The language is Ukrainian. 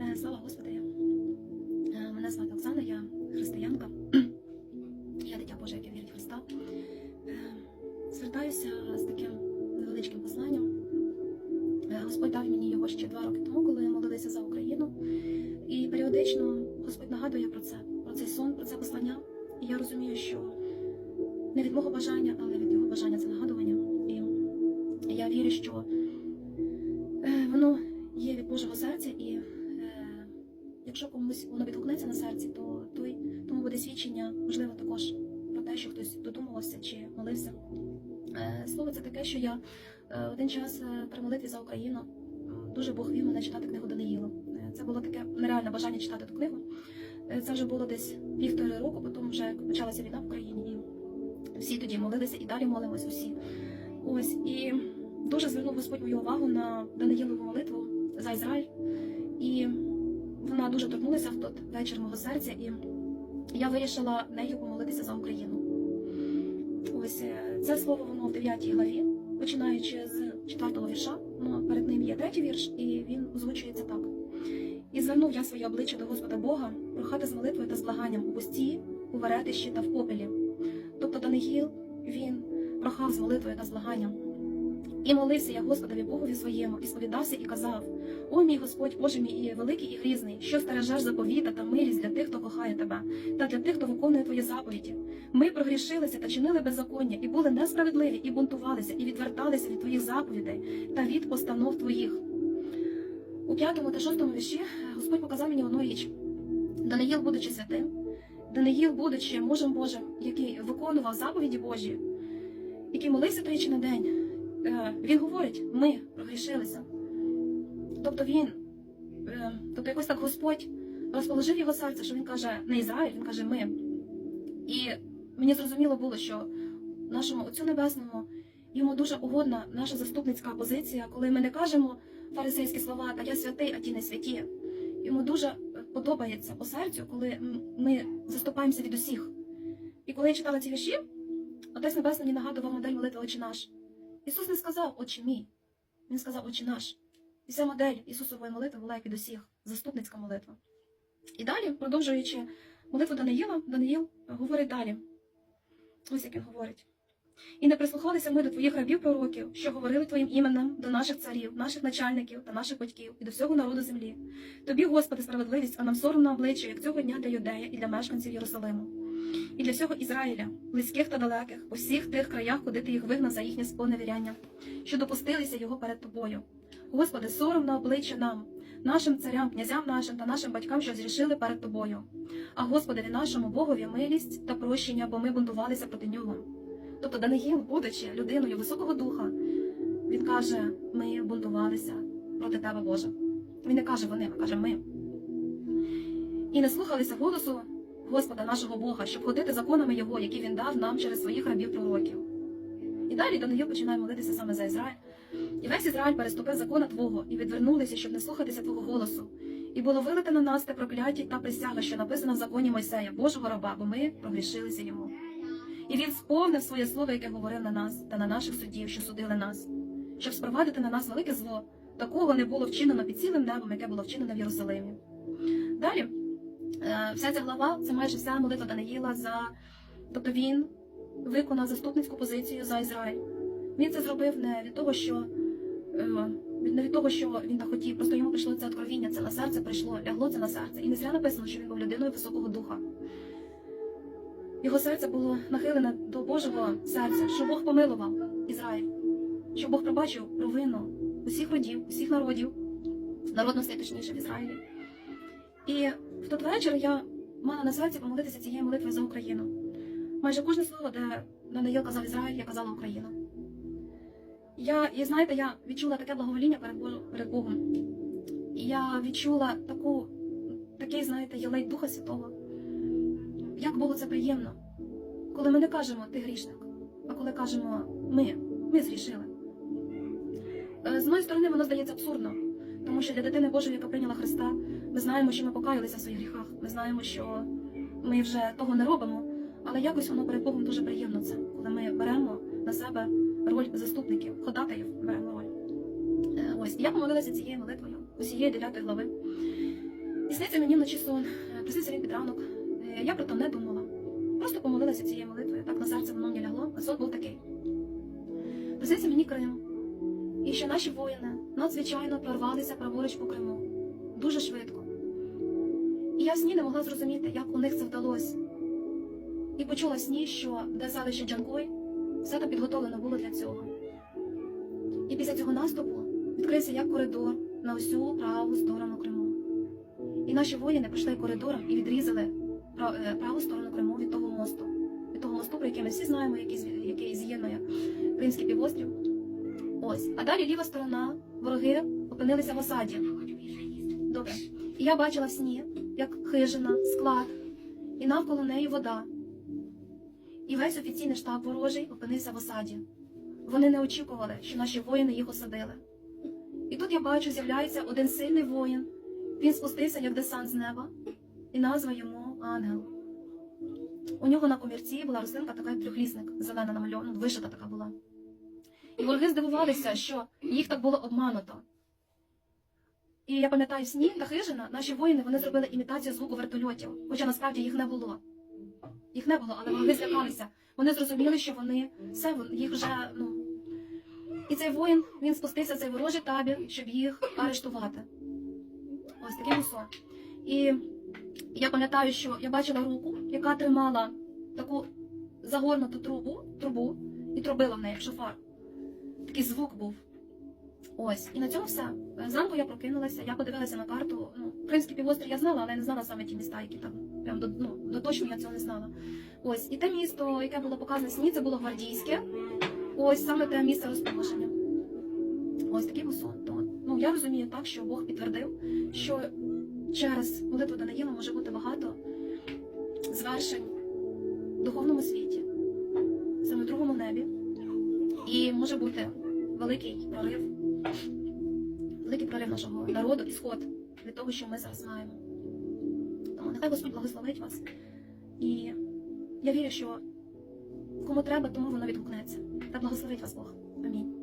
Е, Слава Господи! Е, Мене звати Оксана, я християнка. Я дитя Боже, яке вірить Христа. Е, Звертаюся з таким невеличким посланням. Господь дав мені його ще два роки тому, коли молилися за Україну. І періодично Господь нагадує про це, про цей сон, про це послання. І я розумію, що не від мого бажання, але від його бажання це нагадування. І я вірю, що воно є від Божого серця, і якщо комусь воно відгукнеться на серці, то той, тому буде свідчення, можливо, також про те, що хтось додумувався чи молився. Е, Слово це таке, що я е, один час е, при молитві за Україну дуже Бог вів мене читати книгу Даниїла. Це було таке нереальне бажання читати ту книгу. Це вже було десь півтори року, потім вже почалася війна в Україні. І всі тоді молилися і далі молимось усі. Ось і дуже звернув Господь мою увагу на Даниїлову молитву за Ізраїль. Вона дуже торкнулася в той вечір мого серця, і я вирішила нею помолитися за Україну. Ось е, це слово воно в 9 главі, починаючи з 4 вірша. Ну, перед ним є третій вірш, і він озвучується так. І звернув я своє обличчя до Господа Бога, прохати з молитвою та з благанням у пусті, у веретищі та в попелі. Тобто Даниїл, він прохав з молитвою та з благанням. І молився я Господові Богові своєму, і сповідався і казав: О мій Господь, Боже мій і великий і грізний, що стережеш заповіта та милість для тих, хто кохає тебе, та для тих, хто виконує твої заповіді. Ми прогрішилися та чинили беззаконня, і були несправедливі, і бунтувалися, і відверталися від твоїх заповідей та від постанов твоїх. У п'ятому та шостому вірші Господь показав мені одну річ. Даниїл, будучи святим, Даниїл, будучи мужем Божим, який виконував заповіді Божі, який молився тричі на день, е, він говорить: ми прогрішилися. Тобто він, е, тобто якось так Господь розположив його серце, що він каже не Ізраїль, він каже ми. І мені зрозуміло було, що нашому Отцю Небесному йому дуже угодна наша заступницька позиція, коли ми не кажемо фарисейські слова, та я святий, а ті не святі. Йому дуже подобається по серцю, коли ми заступаємося від усіх. І коли я читала ці вірші, Отець Небесний мені нагадував модель молитви Отче наш. Ісус не сказав Отче мій, Він сказав Отче наш. І ця модель Ісусової молитви була як від усіх, заступницька молитва. І далі, продовжуючи молитву Даниїла, Даниїл говорить далі. Ось як він говорить. І не прислухалися ми до твоїх рабів пророків, що говорили твоїм іменем до наших царів, наших начальників та наших батьків і до всього народу землі. Тобі, Господи, справедливість, а нам сором на обличчя, як цього дня для юдея і для мешканців Єрусалиму. І для всього Ізраїля, близьких та далеких, по всіх тих краях, куди ти їх вигнав за їхнє споневіряння, що допустилися його перед тобою. Господи, сором на обличчя нам, нашим царям, князям нашим та нашим батькам, що зрішили перед тобою. А Господи, нашому Богові милість та прощення, бо ми бунтувалися проти нього. Тобто Даниїл, будучи людиною високого духа, він каже: ми бунтувалися проти тебе, Боже. Він не каже вони, а каже ми. І не слухалися голосу Господа нашого Бога, щоб ходити законами Його, які він дав нам через своїх рабів пророків. І далі Даниїл починає молитися саме за Ізраїль. І весь Ізраїль переступив закона Твого і відвернулися, щоб не слухатися Твого голосу. І було вилите на нас те прокляття та присяга, що написано в законі Мойсея, Божого раба, бо ми прогрішилися йому. І він сповнив своє слово, яке говорив на нас та на наших суддів, що судили нас, щоб спровадити на нас велике зло. Такого не було вчинено під цілим небом, яке було вчинено в Єрусалимі. Далі, вся ця глава це майже вся молитва Даниїла за. Тобто він виконав заступницьку позицію за Ізраїль. Він це зробив не від того, що е, не від того, що він так хотів, просто йому прийшло це откровіння, це на серце прийшло, лягло це на серце. І не зря написано, що він був людиною високого духа. Його серце було нахилене до Божого серця, що Бог помилував Ізраїль, що Бог пробачив провину усіх родів, усіх народів, народностей точніше в Ізраїлі. І в той вечір я мала на серці помолитися цією молитвою за Україну. Майже кожне слово, де Даниїл казав Ізраїль, я казала Україна. Я, і знаєте, я відчула таке благовоління перед Богом, я відчула таку, такий, знаєте, єлей Духа Святого. Як Богу це приємно, коли ми не кажемо ти грішник, а коли кажемо ми, ми згрішили. Е, З одної сторони, воно здається абсурдно, тому що для дитини Божої, яка прийняла Христа, ми знаємо, що ми покаялися в своїх гріхах. Ми знаємо, що ми вже того не робимо, але якось воно перед Богом дуже приємно це, коли ми беремо на себе роль заступників, ходатаїв беремо роль. Е, Ось і я помолилася цією молитвою, усієї 9 глави. І сниться мені вночі сон. Е, Приснився він під ранок. Е, Я про то не думала. Просто помолилася цією молитвою. Так на серце воно мені лягло, а сон був такий. Приснився мені Крим. І що наші воїни надзвичайно прорвалися праворуч по Криму. Дуже швидко. Я в сні не могла зрозуміти, як у них це вдалося. І почула в сні, що де селище Джанкой, все там підготовлено було для цього. І після цього наступу відкрився як коридор на всю праву сторону Криму. І наші воїни пройшли коридором і відрізали е, праву сторону Криму від того мосту. Від того мосту, про який ми всі знаємо, який, який з'єднує Кримський півострів. Ось. А далі ліва сторона, вороги опинилися в осаді. Добре. І я бачила в сні, як хижина, склад, і навколо неї вода. І весь офіційний штаб ворожий опинився в осаді. Вони не очікували, що наші воїни їх осадили. І тут я бачу, з'являється один сильний воїн. Він спустився як десант з неба, і назва йому ангел. У нього на комірці була рослинка, така як трьохлісник, зелена намальована, вишита така була. І вороги здивувалися, що їх так було обмануто. І я пам'ятаю в сні та хижина, наші воїни вони зробили імітацію звуку вертольотів, хоча насправді їх не було. Їх не було, але вороги злякалися. Вони зрозуміли, що вони все їх вже ну. І цей воїн він спустився в цей ворожий табір, щоб їх арештувати. Ось такий був. І я пам'ятаю, що я бачила руку, яка тримала таку загорнуту трубу, трубу і трубила в неї в шофар. Такий звук був. Ось, і на цьому все. Зранку я прокинулася, я подивилася на карту. Ну, Кримський півострів я знала, але я не знала саме ті міста, які там прям до, ну, до точно я цього не знала. Ось, і те місто, яке було показане сні, це було гвардійське. Ось саме те місце розположення. Ось такий був сон. То, ну, я розумію так, що Бог підтвердив, що через молитву Даниїла може бути багато звершень в духовному світі, саме в другому небі. І може бути великий прорив, великий прорив нашого народу і сход від того, що ми зараз маємо. Тому нехай Господь благословить вас. І я вірю, що кому треба, тому воно відгукнеться. Та благословить вас Бог. Амінь.